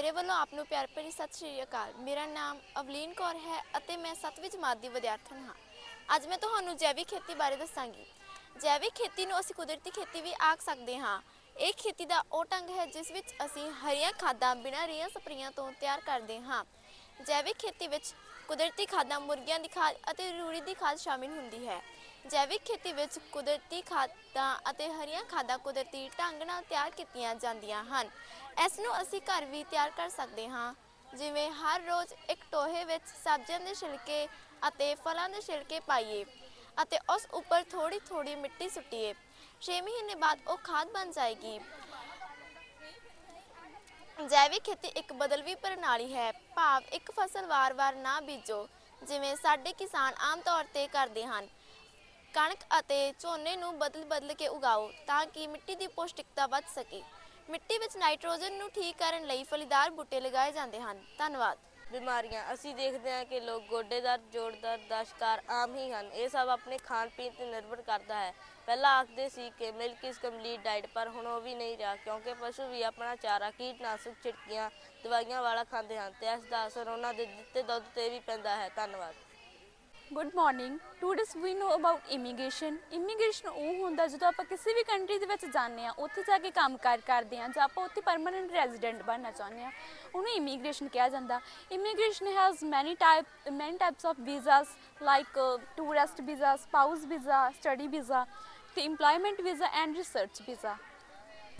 ਮੇਰੇ ਵੱਲੋਂ ਆਪ ਨੂੰ ਪਿਆਰ ਭਰੀ ਸਤਿ ਸ਼੍ਰੀ ਅਕਾਲ। ਮੇਰਾ ਨਾਮ ਅਵਲੀਨ ਕੌਰ ਹੈ ਅਤੇ ਮੈਂ 7ਵੀਂ ਜਮਾਤ ਦੀ ਵਿਦਿਆਰਥਣ ਹਾਂ। ਅੱਜ ਮੈਂ ਤੁਹਾਨੂੰ ਜੈਵਿਕ ਖੇਤੀ ਬਾਰੇ ਦੱਸਾਂਗੀ। ਜੈਵਿਕ ਖੇਤੀ ਨੂੰ ਅਸੀਂ ਕੁਦਰਤੀ ਖੇਤੀ ਵੀ ਆਖ ਸਕਦੇ ਹਾਂ। ਇਹ ਖੇਤੀ ਦਾ ਉਹ ਢੰਗ ਹੈ ਜਿਸ ਵਿੱਚ ਅਸੀਂ ਹਰੀਆਂ ਖਾਦਾਂ ਬਿਨਾਂ ਰੇਹਾਂ ਸਪਰੇਆਂ ਤੋਂ ਤਿਆਰ ਕਰਦੇ ਹਾਂ। ਜੈਵਿਕ ਖੇਤੀ ਵਿੱਚ ਕੁਦਰਤੀ ਖਾਦਾਂ ਮੁਰਗੀਆਂ ਦੀ ਖਾਦ ਅਤੇ ਰੂੜੀ ਦੀ ਖਾਦ ਸ਼ਾਮਿਲ ਹੁੰਦੀ ਹੈ। ਜੈਵਿਕ ਖੇਤੀ ਵਿੱਚ ਕੁਦਰਤੀ ਖਾਦਾਂ ਅਤੇ ਹਰੀਆਂ ਖਾਦਾਂ ਕੁਦਰਤੀ ਢੰਗ ਨਾਲ ਤਿਆਰ ਕੀਤੀਆਂ ਜਾਂਦੀਆਂ ਹਨ। ਇਸ ਨੂੰ ਅਸੀਂ ਘਰ ਵੀ ਤਿਆਰ ਕਰ ਸਕਦੇ ਹਾਂ। ਜਿਵੇਂ ਹਰ ਰੋਜ਼ ਇੱਕ ਟੋਹੇ ਵਿੱਚ ਸਬਜ਼ੀਆਂ ਦੇ ਛਿਲਕੇ ਅਤੇ ਫਲਾਂ ਦੇ ਛਿਲਕੇ ਪਾਈਏ ਅਤੇ ਉਸ ਉੱਪਰ ਥੋੜੀ ਥੋੜੀ ਮਿੱਟੀ ਸੁੱਟੀਏ। 6 ਮਹੀਨੇ ਬਾਅਦ ਉਹ ਖਾਦ ਬਣ ਜਾਏਗੀ। ਜੈਵਿਕ ਖੇਤੀ ਇੱਕ ਬਦਲਵੀ ਪ੍ਰਣਾਲੀ ਹੈ। ਭਾਵ ਇੱਕ ਫਸਲ ਵਾਰ-ਵਾਰ ਨਾ ਬੀਜੋ, ਜਿਵੇਂ ਸਾਡੇ ਕਿਸਾਨ ਆਮ ਤੌਰ ਤੇ ਕਰਦੇ ਹਨ। ਕਣਕ ਅਤੇ ਝੋਨੇ ਨੂੰ ਬਦਲ-ਬਦਲ ਕੇ ਉਗਾਓ ਤਾਂ ਕਿ ਮਿੱਟੀ ਦੀ ਪੌਸ਼ਟਿਕਤਾ ਵੱਧ ਸਕੇ। ਮਿੱਟੀ ਵਿੱਚ ਨਾਈਟ੍ਰੋਜਨ ਨੂੰ ਠੀਕ ਕਰਨ ਲਈ ਫਲੀਦਾਰ ਬੂਟੇ ਲਗਾਏ ਜਾਂਦੇ ਹਨ। ਧੰਨਵਾਦ। ਬਿਮਾਰੀਆਂ। ਅਸੀਂ ਦੇਖਦੇ ਹਾਂ ਕਿ ਲੋਕ ਗੋਡੇ ਦਰਦ, ਜੋੜ ਦਰਦ ਦਾ ਸ਼ਿਕਾਰ ਆਮ ਹੀ ਹਨ। ਇਹ ਸਭ ਆਪਣੇ ਖਾਣ ਪੀਣ ਤੇ ਨਿਰਭਰ ਕਰਦਾ ਹੈ। ਪਹਿਲਾਂ ਆਖਦੇ ਸੀ ਕਿ ਮਿਲਕ ਇਸ ਕੰਪਲੀਟ ਡਾਈਟ ਪਰ ਹੁਣ ਉਹ ਵੀ ਨਹੀਂ ਰਿਹਾ, ਕਿਉਂਕਿ ਪਸ਼ੂ ਵੀ ਆਪਣਾ ਚਾਰਾ, ਕੀਟਨਾਸ਼ਕ ਛਿੜਕੀਆਂ ਦਵਾਈਆਂ ਵਾਲਾ ਖਾਂਦੇ ਹਨ ਤੇ ਇਸ ਦਾ ਅਸਰ ਉਹਨਾਂ ਦੇ ਦਿੱਤੇ ਦੁੱਧ ਤੇ ਵੀ ਪੈਂਦਾ ਹੈ। ਧੰਨਵਾਦ। Good morning today's we know about immigration immigration ਉਹ ਹੁੰਦਾ ਜਦੋਂ ਆਪਾਂ ਕਿਸੇ ਵੀ ਕੰਟਰੀ ਦੇ ਵਿੱਚ ਜਾਂਦੇ ਆ ਉੱਥੇ ਜਾ ਕੇ ਕੰਮਕਾਰ ਕਰਦੇ ਆ ਜਾਂ ਆਪਾਂ ਉੱਥੇ ਪਰਮਨੈਂਟ ਰੈਜ਼ੀਡੈਂਟ ਬਣਨਾ ਚਾਹੁੰਦੇ ਆ ਉਹਨੂੰ ਇਮੀਗ੍ਰੇਸ਼ਨ ਕਿਹਾ ਜਾਂਦਾ। Immigration has many type many types of visas like tourist visa spouse visa study visa ਤੇ EMPLOYMENT visa and research visa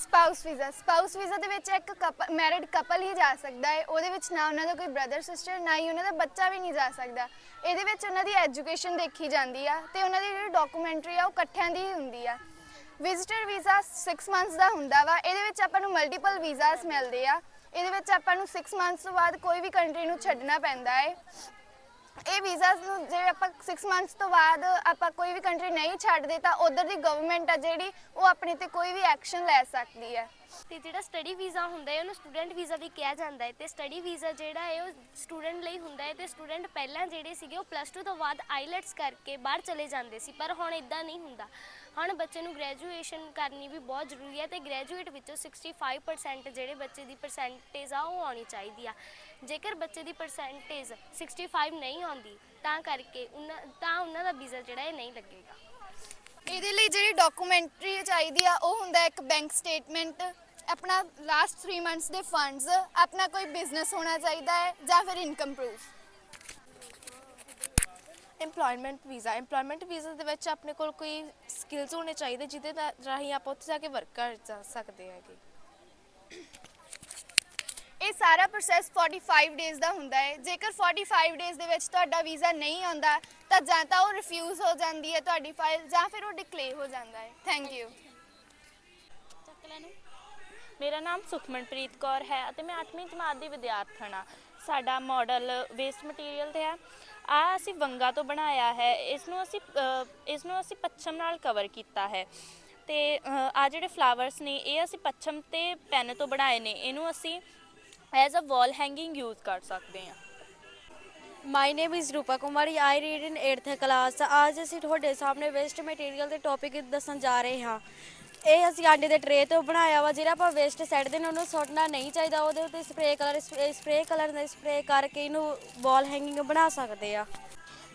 spouse visa. Spouse visa ਦੇ ਵਿੱਚ ਇੱਕ ਕਪਲ ਮੈਰਿਡ ਕਪਲ ਹੀ ਜਾ ਸਕਦਾ ਹੈ। ਉਹਦੇ ਵਿੱਚ ਨਾ ਉਹਨਾਂ ਦਾ ਕੋਈ ਬ੍ਰਦਰ ਸਿਸਟਰ ਨਾ ਹੀ ਉਹਨਾਂ ਦਾ ਬੱਚਾ ਵੀ ਨਹੀਂ ਜਾ ਸਕਦਾ। ਇਹਦੇ ਵਿੱਚ ਉਹਨਾਂ ਦੀ ਐਜੂਕੇਸ਼ਨ ਦੇਖੀ ਜਾਂਦੀ ਆ ਤੇ ਉਹਨਾਂ ਦੀ ਜਿਹੜੀ ਡਾਕੂਮੈਂਟਰੀ ਆ ਉਹ ਇਕੱਠਿਆਂ ਦੀ ਹੀ ਹੁੰਦੀ ਆ। ਵਿਜ਼ਿਟਰ ਵੀਜ਼ਾ 6 ਮੰਥਸ ਦਾ ਹੁੰਦਾ ਵਾ। ਇਹਦੇ ਵਿੱਚ ਆਪਾਂ ਨੂੰ ਮਲਟੀਪਲ ਵੀਜ਼ਾਸ ਮਿਲਦੇ ਆ। ਇਹਦੇ ਵਿੱਚ ਆਪਾਂ ਨੂੰ 6 ਮੰਥਸ ਤੋਂ ਬਾਅਦ ਕੋਈ ਵੀ ਕੰਟਰੀ ਨੂੰ ਛੱਡਣਾ ਪੈਂਦਾ ਹੈ। ਇਹ ਵੀਜ਼ਾਸ ਨੂੰ ਜੇ ਆਪਾਂ 6 ਮੰਥਸ ਤੋਂ ਬਾਅਦ ਆਪਾਂ ਕੋਈ ਵੀ ਕੰਟਰੀ ਨਹੀਂ ਛੱਡਦੇ, ਤਾਂ ਉਧਰ ਦੀ ਗਵਰਨਮੈਂਟ ਆ ਜਿਹੜੀ, ਉਹ ਆਪਣੇ ਤੇ ਕੋਈ ਵੀ ਐਕਸ਼ਨ ਲੈ ਸਕਦੀ ਹੈ। ਤੇ ਜਿਹੜਾ ਸਟੱਡੀ ਵੀਜ਼ਾ ਹੁੰਦਾ ਹੈ, ਉਹਨੂੰ ਸਟੂਡੈਂਟ ਵੀਜ਼ਾ ਵੀ ਕਿਹਾ ਜਾਂਦਾ ਹੈ। ਤੇ ਸਟੱਡੀ ਵੀਜ਼ਾ ਜਿਹੜਾ ਹੈ, ਉਹ ਸਟੂਡੈਂਟ ਲਈ ਹੁੰਦਾ ਹੈ ਤੇ ਸਟੂਡੈਂਟ ਪਹਿਲਾਂ ਜਿਹੜੇ ਸੀਗੇ, ਉਹ ਪਲੱਸ 2 ਤੋਂ ਬਾਅਦ ਆਈਲੈਟਸ ਕਰਕੇ ਬਾਹਰ ਚਲੇ ਜਾਂਦੇ ਸੀ, ਪਰ ਹੁਣ ਇਦਾਂ ਨਹੀਂ ਹੁੰਦਾ। ਹੁਣ ਬੱਚੇ ਨੂੰ ਗ੍ਰੈਜੂਏਸ਼ਨ ਕਰਨੀ ਵੀ ਬਹੁਤ ਜ਼ਰੂਰੀ ਹੈ ਤੇ ਗ੍ਰੈਜੂਏਟ ਵਿੱਚੋਂ 65% ਜਿਹੜੇ ਬੱਚੇ ਦੀ ਪਰਸੈਂਟੇਜ ਆ, ਉਹ ਆਉਣੀ ਚਾਹੀਦੀ ਆ। ਜੇਕਰ ਬੱਚੇ ਦੀ ਪਰਸੈਂਟੇਜ 65 ਨਹੀਂ ਆਉਂਦੀ ਤਾਂ ਕਰਕੇ ਉਹਨਾਂ ਤਾਂ ਉਹਨਾਂ ਦਾ ਵੀਜ਼ਾ ਜਿਹੜਾ ਇਹ ਨਹੀਂ ਲੱਗੇਗਾ। ਇਹਦੇ ਲਈ ਜਿਹੜੀ ਡਾਕੂਮੈਂਟਰੀ ਚਾਹੀਦੀ ਆ ਉਹ ਹੁੰਦਾ ਇੱਕ ਬੈਂਕ ਸਟੇਟਮੈਂਟ ਆਪਣਾ ਲਾਸਟ 3 ਮੰਥਸ ਦੇ ਫੰਡਸ ਆਪਣਾ ਕੋਈ ਬਿਜ਼ਨਸ ਹੋਣਾ ਚਾਹੀਦਾ ਹੈ ਜਾਂ ਫਿਰ income proof EMPLOYMENT visa EMPLOYMENT visa ਦੇ ਵਿੱਚ ਆਪਣੇ ਕੋਲ ਕੋਈ ਸਕਿੱਲਸ ਹੋਣੇ ਚਾਹੀਦੇ ਜਿਹਦੇ ਦਾ ਰਾਹੀਂ ਆਪਾਂ ਉੱਥੇ ਜਾ ਕੇ ਵਰਕ ਕਰ ਜਾ ਸਕਦੇ ਹੈਗੇ। ਇਹ ਸਾਰਾ ਪ੍ਰੋਸੈਸ 45 ਡੇਜ਼ ਦਾ ਹੁੰਦਾ ਹੈ। ਜੇਕਰ 45 ਡੇਜ਼ ਦੇ ਵਿੱਚ ਤੁਹਾਡਾ ਵੀਜ਼ਾ ਨਹੀਂ ਆਉਂਦਾ ਤਾਂ ਜਾਂ ਤਾਂ ਉਹ ਰਿਫਿਊਜ਼ ਹੋ ਜਾਂਦੀ ਹੈ ਤੁਹਾਡੀ ਫਾਈਲ ਜਾਂ ਫਿਰ ਉਹ ਡਿਕਲੇਅਰ ਹੋ ਜਾਂਦਾ ਹੈ। ਥੈਂਕ ਯੂ ਮੇਰਾ ਨਾਮ ਸੁਖਮਨਪ੍ਰੀਤ ਕੌਰ ਹੈ ਅਤੇ ਮੈਂ 8ਵੀਂ ਜਮਾਤ ਦੀ ਵਿਦਿਆਰਥਣ ਹਾਂ। ਸਾਡਾ ਮਾਡਲ ਵੇਸਟ ਮਟੀਰੀਅਲ ਤੇ ਹੈ। ਆ ਅਸੀਂ ਵੰਗਾ ਤੋਂ ਬਣਾਇਆ ਹੈ। ਇਸ ਨੂੰ ਅਸੀਂ ਅ, ਇਸ ਨੂੰ ਅਸੀਂ ਪੱਛਮ ਨਾਲ ਕਵਰ ਕੀਤਾ ਹੈ। ਤੇ ਆ ਜਿਹੜੇ ਫਲਾਵਰਸ ਨੇ ਇਹ ਅਸੀਂ ਪੱਛਮ ਤੇ ਪੈਨ ਤੋਂ ਬਣਾਏ ਨੇ। ਇਹਨੂੰ ਅਸੀਂ as a wall hanging use ਕਰ ਸਕਦੇ ਹਾਂ। My name is Rupa Kumari I read in 8th class ਅੱਜ ਅਸੀਂ ਤੁਹਾਡੇ ਸਾਹਮਣੇ ਵੇਸਟ ਮਟੀਰੀਅਲ ਦੇ ਟੌਪਿਕ ਦੱਸਣ ਜਾ ਰਹੇ ਹਾਂ। ਇਹ ਅਸੀਂ ਆਂਡੇ ਦੇ ਟਰੇ ਤੋਂ ਬਣਾਇਆ ਵਾ, ਜਿਹੜਾ ਆਪਾਂ ਵੇਸਟ ਸੈੱਟਦੇ ਨੇ ਉਹਨੂੰ ਸੁੱਟਣਾ ਨਹੀਂ ਚਾਹੀਦਾ, ਉਹਦੇ ਉੱਤੇ ਸਪਰੇਅ ਕਲਰ ਸਪਰੇਅ ਕਲਰ ਨਾਲ ਸਪਰੇਅ ਕਰਕੇ ਇਹਨੂੰ ਵਾਲ ਹੈਂਗਿੰਗ ਬਣਾ ਸਕਦੇ ਆ।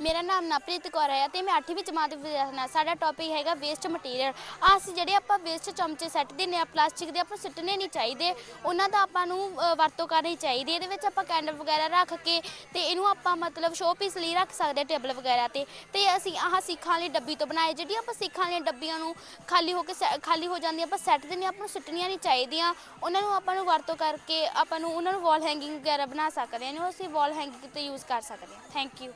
ਮੇਰਾ ਨਾਮ ਨਵਪ੍ਰੀਤ ਕੌਰ ਹੈ ਤੇ ਮੈਂ 8ਵੀਂ ਜਮਾਤ ਦੀ ਵਿਦਿਆਰਥਣ ਹਾਂ ਸਾਡਾ ਟੌਪਿਕ ਹੈਗਾ ਵੇਸਟ ਮਟੀਰੀਅਲ ਆ ਅਸੀਂ ਜਿਹੜੇ ਆਪਾਂ ਵੇਸਟ ਚਮਚੇ ਸੱਟਦੇ ਨੇ ਆ ਪਲਾਸਟਿਕ ਦੇ ਆਪਾਂ ਸਿੱਟਣੇ ਨਹੀਂ ਚਾਹੀਦੇ। ਉਹਨਾਂ ਦਾ ਆਪਾਂ ਨੂੰ ਅ, ਵਰਤੋਂ ਕਰਨੀ ਚਾਹੀਦੀ ਹੈ। ਇਹਦੇ ਵਿੱਚ ਆਪਾਂ ਕੈਂਡਲ ਵਗੈਰਾ ਰੱਖ ਕੇ ਤੇ ਇਹਨੂੰ ਆਪਾਂ ਮਤਲਬ ਸ਼ੋਅਪੀਸ ਲਈ ਰੱਖ ਸਕਦੇ ਹਾਂ ਟੇਬਲ ਵਗੈਰਾ ਤੇ। ਤੇ ਅਸੀਂ ਆਹ ਸਿੱਖਾਂ ਵਾਲੀ ਡੱਬੀ ਤੋਂ ਬਣਾਏ ਜਿਹੜੀ ਆਪਾਂ ਸਿੱਖਾਂ ਵਾਲੀਆਂ ਡੱਬੀਆਂ ਨੂੰ ਖਾਲੀ ਹੋ ਕੇ ਸੈ- ਖਾਲੀ ਹੋ ਜਾਂਦੀਆਂ ਆਪਾਂ ਸੈੱਟ ਦਿੰਦੇ ਹਾਂ ਆਪਾਂ ਨੂੰ ਸਿੱਟਣੀਆਂ ਨਹੀਂ ਚਾਹੀਦੀਆਂ। ਉਹਨਾਂ ਨੂੰ ਆਪਾਂ ਨੂੰ ਵਰਤੋਂ ਕਰਕੇ ਆਪਾਂ ਨੂੰ ਉਹਨਾਂ ਨੂੰ ਵਾਲ ਹੈਂਗਿੰਗ ਵਗੈਰਾ ਬਣਾ ਸਕਦੇ ਹਾਂ ਇਹਨੂੰ ਅਸੀਂ ਵਾਲ ਹੈਂਗਿੰਗ ਤੇ ਯੂਜ਼ ਕਰ ਸਕਦੇ ਹਾਂ। ਥੈਂਕ ਯੂ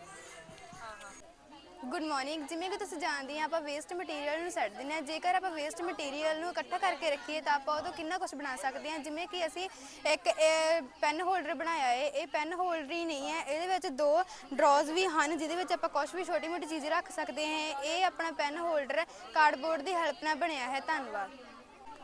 ਗੁੱਡ ਮਾਰਨਿੰਗ ਜਿਵੇਂ ਕਿ ਤੁਸੀਂ ਜਾਣਦੇ ਆ, ਆਪਾਂ ਵੇਸਟ ਮਟੀਰੀਅਲ ਨੂੰ ਸੱਟ ਦਿੰਦੇ ਆ। ਜੇਕਰ ਆਪਾਂ ਵੇਸਟ ਮਟੀਰੀਅਲ ਨੂੰ ਇਕੱਠਾ ਕਰਕੇ ਰੱਖੀਏ, ਤਾਂ ਆਪਾਂ ਉਹ ਤੋਂ ਕਿੰਨਾ ਕੁਝ ਬਣਾ ਸਕਦੇ ਆ। ਜਿਵੇਂ ਕਿ ਅਸੀਂ ਇੱਕ ਪੈਨ ਹੋਲਡਰ ਬਣਾਇਆ ਹੈ। ਇਹ ਪੈਨ ਹੋਲਡਰ ਹੀ ਨਹੀਂ ਹੈ। ਇਹਦੇ ਵਿੱਚ ਦੋ ਡਰਾਜ਼ ਵੀ ਹਨ, ਜਿਹਦੇ ਵਿੱਚ ਆਪਾਂ ਕੁਝ ਵੀ ਛੋਟੀ ਮੋਟੀ ਚੀਜ਼ ਰੱਖ ਸਕਦੇ ਹਾਂ। ਇਹ ਆਪਣਾ ਪੈਨ ਹੋਲਡਰ ਕਾਰਡਬੋਰਡ ਦੀ ਹੈਲਪ ਨਾਲ ਬਣਿਆ ਹੈ। ਧੰਨਵਾਦ।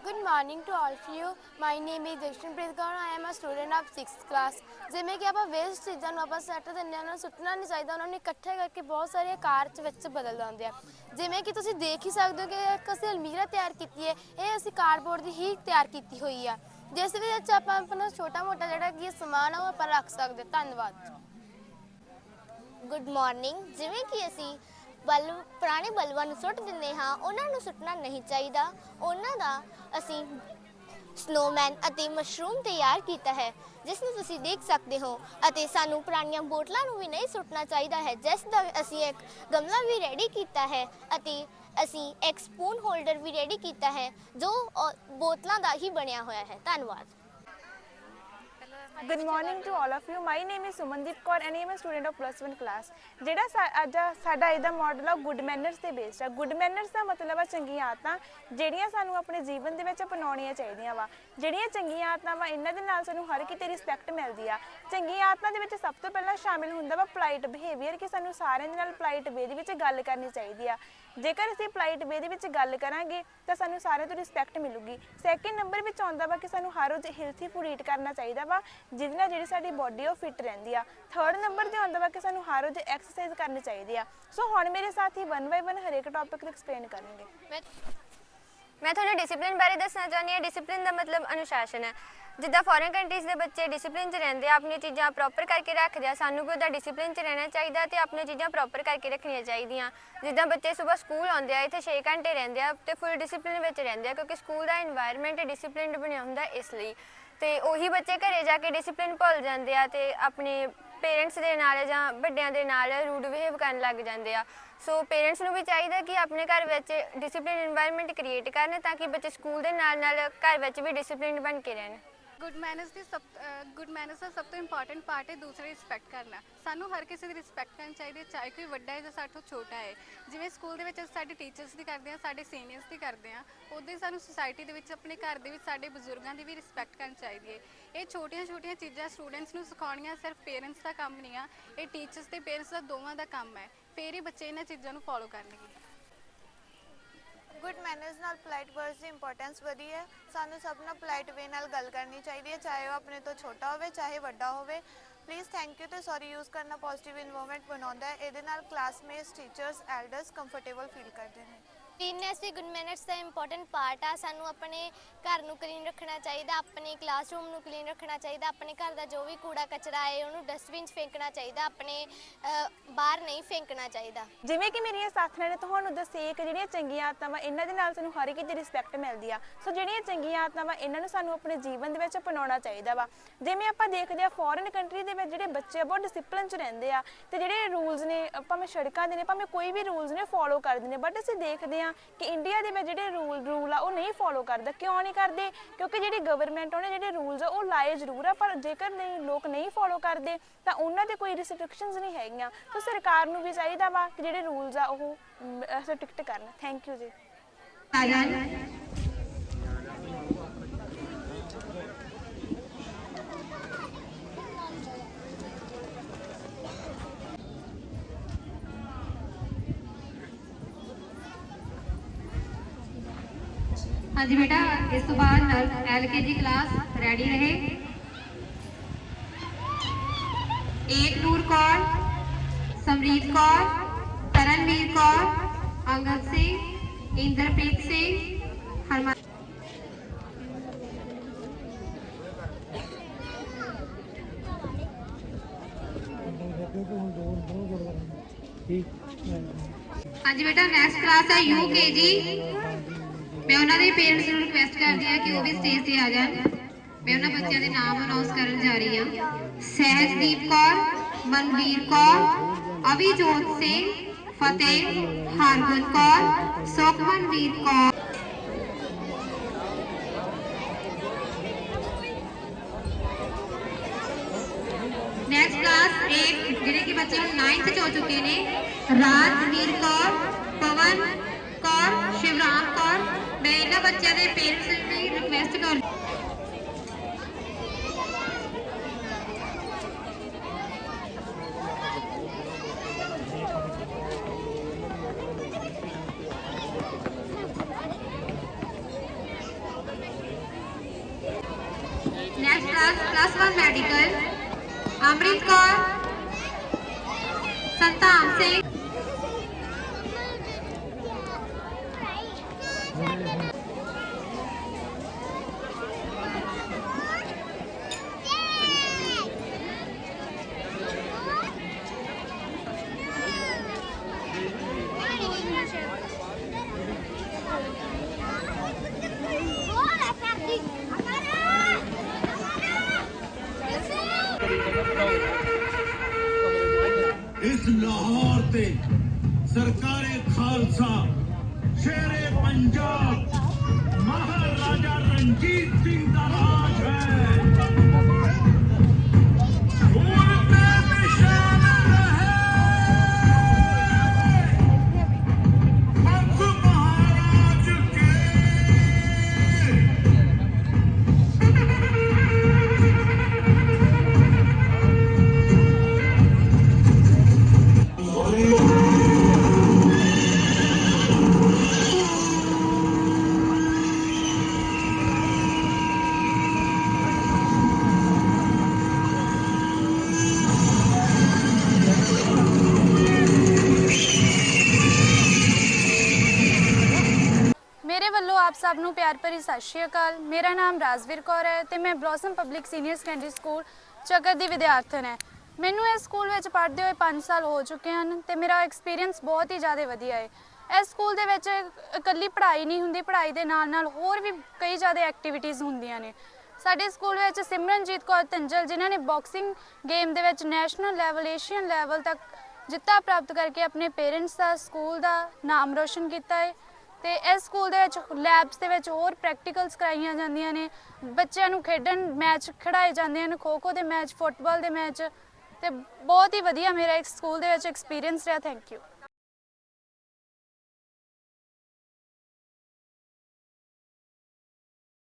Good morning to all of you. My name is Jashminpreet Kaur. I am a student of 6th class. ਜਿਵੇਂ ਕਿ ਆਪਾਂ ਵੇਸਟ ਚੀਜ਼ਾਂ ਨੂੰ ਆਪਾਂ ਸੈੱਟ ਦਿੰਦੇ ਉਹਨਾਂ ਨੂੰ ਸੁੱਟਣਾ ਨਹੀਂ ਚਾਹੀਦਾ ਉਹਨਾਂ ਨੂੰ ਇਕੱਠੇ ਕਰਕੇ ਬਹੁਤ ਸਾਰੇ ਆਕਾਰ ਚ ਵਿੱਚ ਬਦਲ ਦਿੰਦੇ ਆ ਜਿਵੇਂ ਕਿ ਤੁਸੀਂ ਦੇਖ ਹੀ ਸਕਦੇ ਹੋ ਕਿ ਇੱਕ ਅਸੀਂ ਅਲਮੀਰਾ ਤਿਆਰ ਕੀਤੀ ਹੈ ਇਹ ਅਸੀਂ ਕਾਰਡਬੋਰਡ ਦੀ ਹੀ ਤਿਆਰ ਕੀਤੀ ਹੋਈ ਆ ਜਿਸ ਵਿੱਚ ਆਪਾਂ ਆਪਣਾ ਛੋਟਾ ਮੋਟਾ ਜਿਹੜਾ ਕੀ ਸਮਾਨ ਆ ਉਹ ਆਪਾਂ ਰੱਖ ਸਕਦੇ ਧੰਨਵਾਦ ਗੁੱਡ ਮਾਰਨਿੰਗ ਜਿਵੇਂ ਕਿ ਅਸੀਂ ਬਲਬ ਪੁਰਾਣੇ ਬਲਬਾਂ ਨੂੰ ਸੁੱਟ ਦਿੰਦੇ ਹਾਂ, ਉਹਨਾਂ ਨੂੰ ਸੁੱਟਣਾ ਨਹੀਂ ਚਾਹੀਦਾ। ਉਹਨਾਂ ਦਾ ਅਸੀਂ ਸਨੋਮੈਨ ਅਤੇ ਮਸ਼ਰੂਮ ਤਿਆਰ ਕੀਤਾ ਹੈ, ਜਿਸ ਨੂੰ ਤੁਸੀਂ ਦੇਖ ਸਕਦੇ ਹੋ। ਅਤੇ ਸਾਨੂੰ ਪੁਰਾਣੀਆਂ ਬੋਤਲਾਂ ਨੂੰ ਵੀ ਨਹੀਂ ਸੁੱਟਣਾ ਚਾਹੀਦਾ ਹੈ, ਜਿਸ ਦਾ ਅਸੀਂ ਇੱਕ ਗਮਲਾ ਵੀ ਰੈਡੀ ਕੀਤਾ ਹੈ ਅਤੇ ਅਸੀਂ ਇੱਕ ਸਪੂਨ ਹੋਲਡਰ ਵੀ ਰੈਡੀ ਕੀਤਾ ਹੈ, ਜੋ ਬੋਤਲਾਂ ਦਾ ਹੀ ਬਣਿਆ ਹੋਇਆ ਹੈ। ਧੰਨਵਾਦ। Good morning to all of you my name is Sumandeep Kaur and I am student of plus 1 class ਜਿਹੜਾ ਸਾ- ਅੱਜ ਸਾਡਾ ਇਹਦਾ ਮਾਡਲ ਆ ਗੁੱਡ ਮੈਨਰਸ ਤੇ ਬੇਸਡ ਆ ਗੁੱਡ ਮੈਨਰਸ ਦਾ ਮਤਲਬ ਆ ਚੰਗੀਆਂ ਆਦਤਾਂ ਜਿਹੜੀਆਂ ਸਾਨੂੰ ਆਪਣੇ ਜੀਵਨ ਦੇ ਵਿੱਚ ਅਪਣਾਉਣੀਆਂ ਚਾਹੀਦੀਆਂ ਵਾ ਜਿਹੜੀਆਂ ਚੰਗੀਆਂ ਆਦਤਾਂ ਵਾ ਇਹਨਾਂ ਦੇ ਨਾਲ ਸਾਨੂੰ ਹਰ ਕਿਤੇ ਰਿਸਪੈਕਟ ਮਿਲਦੀ ਆ ਚੰਗੀਆਂ ਆਦਤਾਂ ਦੇ ਵਿੱਚ ਸਭ ਤੋਂ ਪਹਿਲਾਂ ਸ਼ਾਮਿਲ ਹੁੰਦਾ ਵਾ ਪੋਲਾਈਟ ਬਿਹੇਵੀਅਰ ਕਿ ਸਾਨੂੰ ਸਾਰਿਆਂ ਦੇ ਨਾਲ ਪੋਲਾਈਟ ਵੇ ਦੇ ਵਿੱਚ ਗੱਲ ਕਰਨੀ ਚਾਹੀਦੀ ਆ ਜੇਕਰ ਅਸੀਂ ਪੋਲਾਈਟ ਵੇ ਦੇ ਵਿੱਚ ਗੱਲ ਕਰਾਂਗੇ, ਤਾਂ ਸਾਨੂੰ ਸਾਰਿਆਂ ਤੋਂ ਰਿਸਪੈਕਟ ਮਿਲੂਗੀ। ਸੈਕਿੰਡ ਨੰਬਰ ਵਿੱਚ ਆਉਂਦਾ ਵਾ ਕਿ ਸਾਨੂੰ ਹਰ ਰੋਜ਼ ਹੈਲਥੀ ਫੂਡ ਈਟ ਕਰਨਾ ਚਾਹੀਦਾ ਵਾ, ਜਿਹਦੇ ਨਾਲ ਜਿਹੜੀ ਸਾਡੀ ਬਾਡੀ ਉਹ ਫਿਟ ਰਹਿੰਦੀ ਆ। ਥਰਡ ਨੰਬਰ ਤੇ ਆਉਂਦਾ ਵਾ ਕਿ ਸਾਨੂੰ ਹਰ ਰੋਜ਼ ਐਕਸਰਸਾਈਜ਼ ਕਰਨੀ ਚਾਹੀਦੀ ਆ। ਸੋ ਹੁਣ ਮੇਰੇ ਸਾਥੀ ਵਨ ਬਾਈ ਵਨ ਹਰੇਕ ਟੌਪਿਕ ਤੇ ਐਕਸਪਲੇਨ ਕਰਨਗੇ। ਮੈਂ ਤੁਹਾਨੂੰ ਡਿਸਪਲਿਨ ਬਾਰੇ ਦੱਸਣਾ ਚਾਹੁੰਦੀ ਹਾਂ। ਡਿਸਪਲਿਨ ਦਾ ਮਤਲਬ ਅਨੁਸ਼ਾਸਨ ਹੈ। ਜਿੱਦਾਂ ਫੋਰਨ ਕੰਟਰੀਜ਼ ਦੇ ਬੱਚੇ ਡਿਸਪਲਿਨ 'ਚ ਰਹਿੰਦੇ ਆ, ਆਪਣੀਆਂ ਚੀਜ਼ਾਂ ਪ੍ਰੋਪਰ ਕਰਕੇ ਰੱਖਦੇ ਆ, ਸਾਨੂੰ ਵੀ ਉਹਦਾ ਡਿਸਪਲਿਨ 'ਚ ਰਹਿਣਾ ਚਾਹੀਦਾ ਤੇ ਆਪਣੀਆਂ ਚੀਜ਼ਾਂ ਪ੍ਰੋਪਰ ਕਰਕੇ ਰੱਖਣੀਆਂ ਚਾਹੀਦੀਆਂ। ਜਿੱਦਾਂ ਬੱਚੇ ਸਵੇਰ ਸਕੂਲ ਆਉਂਦੇ ਆ, ਇੱਥੇ 6 ਘੰਟੇ ਰਹਿੰਦੇ ਆ ਤੇ ਫੁੱਲ ਡਿਸਪਲਿਨ ਵਿੱਚ ਰਹਿੰਦੇ ਆ, ਕਿਉਂਕਿ ਸਕੂਲ ਦਾ এনवायरमेंट ਡਿਸਪਲਿਨਡ ਬਣਿਆ ਹੁੰਦਾ ਇਸ ਲਈ। ਤੇ ਉਹੀ ਬੱਚੇ ਘਰੇ ਜਾ ਕੇ ਡਿਸਪਲਿਨ ਭੁੱਲ ਜਾਂਦੇ ਆ ਤੇ ਆਪਣੇ ਪੇਰੈਂਟਸ ਦੇ ਨਾਲ ਜਾਂ ਵੱਡਿਆਂ ਦੇ ਨਾਲ ਰੂਡ ਬਿਹੇਵ ਕਰਨ ਲੱਗ ਜਾਂਦੇ ਆ। ਸੋ ਪੇਰੈਂਟਸ ਨੂੰ ਵੀ ਚਾਹੀਦਾ ਕਿ ਆਪਣੇ ਘਰ ਵਿੱਚ ਡਿਸਪਲਿਨ এনवायरमेंट ਕ੍ਰੀਏਟ ਕਰਨ ਤਾਂ ਕਿ ਬੱਚੇ ਸਕੂਲ ਦੇ ਨਾਲ ਨਾਲ ਘਰ ਵਿੱਚ ਵੀ ਡਿਸਪਲਿਨ ਬਣ ਕੇ ਰਹਿਣ। ਗੁੱਡ ਮੈਨਰਸ ਦੀ ਸਭ ਗੁੱਡ ਮੈਨਰਸ ਦਾ ਸਭ ਤੋਂ ਇੰਪੋਰਟੈਂਟ ਪਾਰਟ ਹੈ ਦੂਸਰੇ ਰਿਸਪੈਕਟ ਕਰਨਾ। ਸਾਨੂੰ ਹਰ ਕਿਸੇ ਦੀ ਰਿਸਪੈਕਟ ਕਰਨੀ ਚਾਹੀਦੀ ਹੈ, ਚਾਹੇ ਕੋਈ ਵੱਡਾ ਹੈ ਜਾਂ ਸਾਡੇ ਤੋਂ ਛੋਟਾ ਹੈ। ਜਿਵੇਂ ਸਕੂਲ ਦੇ ਵਿੱਚ ਅਸੀਂ ਸਾਡੇ ਟੀਚਰਸ ਦੀ ਕਰਦੇ ਹਾਂ, ਸਾਡੇ ਸੀਨੀਅਰਸ ਦੀ ਕਰਦੇ ਹਾਂ, ਉਦੋਂ ਹੀ ਸਾਨੂੰ ਸੁਸਾਇਟੀ ਦੇ ਵਿੱਚ ਆਪਣੇ ਘਰ ਦੇ ਵਿੱਚ ਸਾਡੇ ਬਜ਼ੁਰਗਾਂ ਦੀ ਵੀ ਰਿਸਪੈਕਟ ਕਰਨੀ ਚਾਹੀਦੀ ਹੈ। ਇਹ ਛੋਟੀਆਂ-ਛੋਟੀਆਂ ਚੀਜ਼ਾਂ ਸਟੂਡੈਂਟਸ ਨੂੰ ਸਿਖਾਉਣੀਆਂ ਸਿਰਫ ਪੇਰੈਂਟਸ ਦਾ ਕੰਮ ਨਹੀਂ ਆ, ਇਹ ਟੀਚਰਸ ਤੇ ਪੇਰੈਂਟਸ ਦਾ ਦੋਵਾਂ ਦਾ ਕੰਮ ਹੈ। ਫੇਰ ਹੀ ਬੱਚੇ ਇਹਨਾਂ ਚੀਜ਼ਾਂ ਨੂੰ ਫੋਲੋ ਕਰਨਗੇ। ਗੁੱਡ ਮੈਨਰਸ ਨਾਲ ਪੋਲਾਈਟ ਵਰਡਸ ਦੀ ਇੰਪੋਰਟੈਂਸ ਵਧੀ ਹੈ। ਸਾਨੂੰ ਸਭ ਨਾਲ ਪੋਲਾਈਟ ਵੇ ਨਾਲ ਗੱਲ ਕਰਨੀ ਚਾਹੀਦੀ ਹੈ, ਚਾਹੇ ਉਹ ਆਪਣੇ ਤੋਂ ਛੋਟਾ ਹੋਵੇ, ਚਾਹੇ ਵੱਡਾ ਹੋਵੇ। ਪਲੀਜ਼ ਥੈਂਕ ਯੂ ਤੇ ਸੌਰੀ ਯੂਜ਼ ਕਰਨਾ ਪੋਜ਼ਿਟਿਵ ਇਨਵਾਇਰਨਮੈਂਟ ਬਣਾਉਂਦਾ ਹੈ। ਇਹਦੇ ਨਾਲ classmates teachers elders comfortable feel ਕਰਦੇ ਨੇ। ਕਲੀਨੈਸ ਵੀ ਗੁੱਡ ਮੈਨਰਸ ਦਾ ਇੰਪੋਰਟੈਂਟ ਪਾਰਟ ਆ ਸਾਨੂੰ ਆਪਣੇ ਘਰ ਨੂੰ ਕਲੀਨ ਰੱਖਣਾ ਚਾਹੀਦਾ ਆਪਣੇ ਕਲਾਸਰੂਮ ਨੂੰ ਕਲੀਨ ਰੱਖਣਾ ਚਾਹੀਦਾ ਆਪਣੇ ਘਰ ਦਾ ਜੋ ਵੀ ਕੂੜਾ ਕਚਰਾ ਹੈ ਉਹਨੂੰ ਡਸਟਬਿਨ 'ਚ ਫੇਂਕਣਾ ਚਾਹੀਦਾ ਆਪਣੇ ਅ, ਬਾਹਰ ਨਹੀਂ ਫੇਂਕਣਾ ਚਾਹੀਦਾ। ਜਿਵੇਂ ਕਿ ਮੇਰੀਆਂ ਸਾਥੀਆਂ ਨੇ ਤੁਹਾਨੂੰ ਦੱਸੇ ਕਿ ਜਿਹੜੀਆਂ ਚੰਗੀਆਂ ਆਦਤਾਂ ਵਾ ਇਹਨਾਂ ਦੇ ਨਾਲ ਸਾਨੂੰ ਹਰ ਇੱਕ ਦੀ ਰਿਸਪੈਕਟ ਮਿਲਦੀ ਆ। ਸੋ ਜਿਹੜੀਆਂ ਚੰਗੀਆਂ ਆਦਤਾਂ ਵਾ ਇਹਨਾਂ ਨੂੰ ਸਾਨੂੰ ਆਪਣੇ ਜੀਵਨ ਦੇ ਵਿੱਚ ਅਪਣਾਉਣਾ ਚਾਹੀਦਾ ਵਾ। ਜਿਵੇਂ ਆਪਾਂ ਦੇਖਦੇ ਆ ਫੋਰਨ ਕੰਟਰੀ ਦੇ ਵਿੱਚ ਜਿਹੜੇ ਬੱਚੇ ਆ ਬਹੁਤ ਡਿਸਪਲਿਨ 'ਚ ਰਹਿੰਦੇ ਆ ਤੇ ਜਿਹੜੇ ਰੂਲਸ ਨੇ ਭਾਵੇਂ ਸੜਕਾਂ ਦੇ ਨੇ, ਭਾਵੇਂ ਕੋਈ ਵੀ ਰੂਲਸ ਨੇ ਫੋਲੋ ਕਰਦੇ ਨੇ ਬਟ ਅਸੀਂ ਦੇਖਦੇ ਆ ਕਿ ਇੰਡੀਆ ਦੇ ਵਿੱਚ ਜਿਹੜੇ ਰੂਲ ਰੂਲ ਆ, ਉਹ ਨਹੀਂ ਫੋਲੋ ਕਰਦਾ। ਕਿਉਂ ਨਹੀਂ ਕਰਦੇ? ਕਿਉਂਕਿ ਜਿਹੜੀ ਗਵਰਨਮੈਂਟ ਉਹਨੇ ਜਿਹੜੇ ਰੂਲਸ ਆ, ਉਹ ਲਾਏ ਜ਼ਰੂਰ ਆ, ਪਰ ਜੇਕਰ ਨਹੀਂ, ਲੋਕ ਨਹੀਂ ਫੋਲੋ ਕਰਦੇ, ਤਾਂ ਉਹਨਾਂ ਦੇ ਕੋਈ ਰਿਸਟ੍ਰਿਕਸ਼ਨਸ ਨਹੀਂ ਹੈਗੀਆਂ। ਤਾਂ ਸਰਕਾਰ ਨੂੰ ਵੀ ਚਾਹੀਦਾ ਵਾ ਕਿ ਜਿਹੜੇ ਰੂਲਸ ਆ, ਉਹ ਸਟ੍ਰਿਕਟ ਕਰਨ। ਥੈਂਕ ਯੂ ਜੀ। ਹਾਂਜੀ ਬੇਟਾ ਇਸ ਤੋਂ ਬਾਅਦ ਐਲਕੇਜੀ ਕਲਾਸ ਰੈਡੀ ਰਹੇ ਏਕ ਨੂਰ ਕੌਰ ਸਮਰੀਤ ਕੌਰ ਤਰਨਵੀਰ ਕੌਰ ਅੰਗਦ ਸਿੰਘ ਇੰਦਰਪ੍ਰੀਤ ਸਿੰਘ ਹਰਮਨ ਹਾਂਜੀ ਬੇਟਾ ਨੈਕਸਟ ਕਲਾਸ ਹੈ ਯੂਕੇਜੀ ਮੈਂ ਉਹਨਾਂ ਦੇ ਪੇਰੈਂਟਸ ਨੂੰ ਰਿਕੁਐਸਟ ਕਰਦੀ ਹਾਂ ਕਿ ਉਹ ਵੀ ਸਟੇਜ ਤੇ ਆ ਜਾਣ ਮੈਂ ਉਹਨਾਂ ਬੱਚਿਆਂ ਦੇ ਨਾਮ ਅਨਾਉਂਸ ਕਰਨ ਜਾ ਰਹੀ ਹਾਂ ਸਹਿਜਦੀਪ ਕੌਰ ਮਨਵੀਰ ਕੌਰ ਅਭਿਜੋਤ ਸਿੰਘ ਫਤਿਹ ਹਰਗੁਣ ਕੌਰ ਸੁਖਮਨਵੀਰ ਕੌਰ ਨੈਕਸਟ ਕਲਾਸ 8 ਜਿਹੜੇ ਕਿ ਬੱਚੇ ਹੁਣ 9th ਚ ਹੋ ਚੁੱਕੇ ਨੇ ਰਾਜਵੀਰ ਕੌਰ ਸ਼ਿਵਰਾਮ ਕੌਰ, ਮੈਂ ਇਹਨਾਂ ਬੱਚਿਆਂ ਦੇ ਪੇਰੈਂਟਸ ਨੂੰ ਰਿਕੁਐਸਟ ਕਰ next class class 1 medical Amrit Kaur Santan Singh ਇਸ ਲਾਹੌਰ ਤੇ ਸਰਕਾਰੇ ਖਾਲਸਾ ਸ਼ੇਰੇ ਪੰਜਾਬ। ਸਤਿ ਸ਼੍ਰੀ ਅਕਾਲ। ਮੇਰਾ ਨਾਮ ਰਾਜਵੀਰ ਕੌਰ ਹੈ ਤੇ ਮੈਂ Blossom Public Senior Secondary School Chakkar ਦੀ ਵਿਦਿਆਰਥਣ ਹੈ। ਮੈਨੂੰ ਇਸ ਸਕੂਲ ਵਿੱਚ ਪੜ੍ਹਦੇ ਹੋਏ 5 ਸਾਲ ਹੋ ਚੁੱਕੇ ਹਨ ਤੇ ਮੇਰਾ ਐਕਸਪੀਰੀਅੰਸ ਬਹੁਤ ਹੀ ਜ਼ਿਆਦਾ ਵਧੀਆ ਹੈ। ਇਸ ਸਕੂਲ ਦੇ ਵਿੱਚ ਇਕੱਲੀ ਪੜ੍ਹਾਈ ਨਹੀਂ ਹੁੰਦੀ, ਪੜ੍ਹਾਈ ਦੇ ਨਾਲ ਨਾਲ ਹੋਰ ਵੀ ਕਈ ਜ਼ਿਆਦਾ ਐਕਟੀਵਿਟੀਜ਼ ਹੁੰਦੀਆਂ ਨੇ। ਸਾਡੇ ਸਕੂਲ ਵਿੱਚ ਸਿਮਰਨਜੀਤ ਕੌਰ ਤੰਜਲ ਜਿਨ੍ਹਾਂ ਨੇ ਬਾਕਸਿੰਗ ਗੇਮ ਦੇ ਵਿੱਚ ਨੈਸ਼ਨਲ ਲੈਵਲ ਏਸ਼ੀਅਨ ਲੈਵਲ ਤੱਕ ਜਿੱਤਾ ਪ੍ਰਾਪਤ ਕਰਕੇ ਆਪਣੇ ਪੇਰੈਂਟਸ ਦਾ, ਸਕੂਲ ਦਾ ਨਾਮ ਰੋਸ਼ਨ ਕੀਤਾ ਹੈ। ਤੇ ਇਸ ਸਕੂਲ ਦੇ ਵਿੱਚ ਲੈਬਸ ਦੇ ਵਿੱਚ ਹੋਰ ਪ੍ਰੈਕਟੀਕਲਸ ਕਰਾਈਆਂ ਜਾਂਦੀਆਂ ਨੇ। ਬੱਚਿਆਂ ਨੂੰ ਖੇਡਣ ਮੈਚ ਖਿਡਾਏ ਜਾਂਦੇ ਹਨ। ਖੋ ਖੋ ਦੇ ਮੈਚ, ਫੁੱਟਬਾਲ ਦੇ ਮੈਚ ਤੇ ਬਹੁਤ ਹੀ ਵਧੀਆ ਮੇਰਾ ਇਸ ਸਕੂਲ ਦੇ ਵਿੱਚ ਐਕਸਪੀਰੀਅੰਸ ਰਿਹਾ। Thank you